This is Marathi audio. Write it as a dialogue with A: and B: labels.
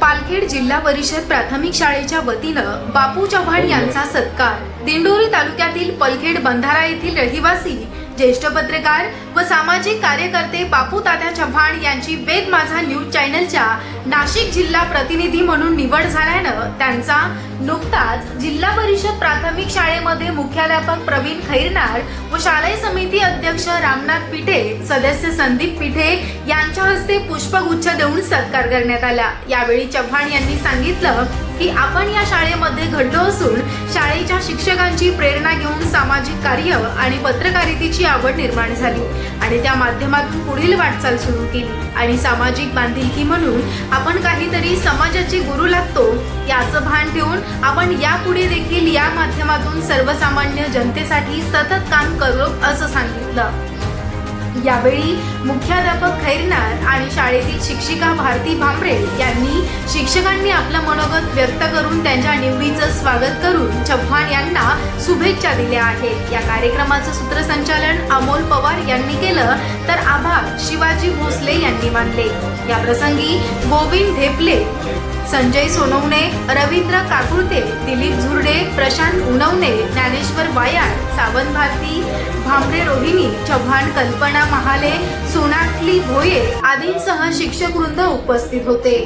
A: पालखेड जिल्हा परिषद प्राथमिक शाळेच्या वतीनं बापू चव्हाण यांचा सत्कार. दिंडोरी तालुक्यातील पलखेड बंधारा येथील रहिवासी ज्येष्ठ पत्रकार व सामाजिक कार्यकर्ते बापू तात्या चव्हाण यांची वेद माझा न्यूज चॅनलच्या नाशिक जिल्हा प्रतिनिधी म्हणून निवड झाल्यानं त्यांचा नुकताच जिल्हा परिषद प्राथमिक शाळेमध्ये मुख्याध्यापक प्रवीण खैरनार व शालेय समिती अध्यक्ष रामनाथ पिठे सदस्य संदीप पिठे यांच्या हस्ते पुष्पगुच्छ देऊन सत्कार करण्यात आला. यावेळी चव्हाण यांनी सांगितलं की आपण या शाळेमध्ये घडलो असून शाळेच्या शिक्षकांची प्रेरणा घेऊन सामाजिक कार्य आणि पत्रकारितेची आवड निर्माण झाली आणि त्या माध्यमातून पुढील वाटचाल सुरू केली. आणि सामाजिक बांधिलकी म्हणून आपण काहीतरी समाजाचे गुरु लागतो याचं भान ठेवून आपण यापुढे देखील या माध्यमातून सर्वसामान्य जनतेसाठी सतत काम करू असं सांगितलं. यावेळी मुख्याध्यापक खैरनार आणि शाळेतील शिक्षिका भारती भांबरे यांनी शिक्षकांनी आपलं मनोगत व्यक्त करून त्यांच्या निवडीचं स्वागत करून चव्हाण यांना शुभेच्छा दिल्या आहेत. या कार्यक्रमाचं सूत्रसंचालन अमोल पवार यांनी केलं तर आभार शिवाजी भोसले यांनी मानले. या प्रसंगी गोविंद ढेपले संजय सोनवणे रवींद्र काकुळते दिलीप झुर्डे प्रशांत उनवणे ज्ञानेश्वर वायाळ सावंत भारती भांबरे रोहिणी चव्हाण कल्पना महाले सोनाटली भोये आदींसह शिक्षक वृंद उपस्थित होते.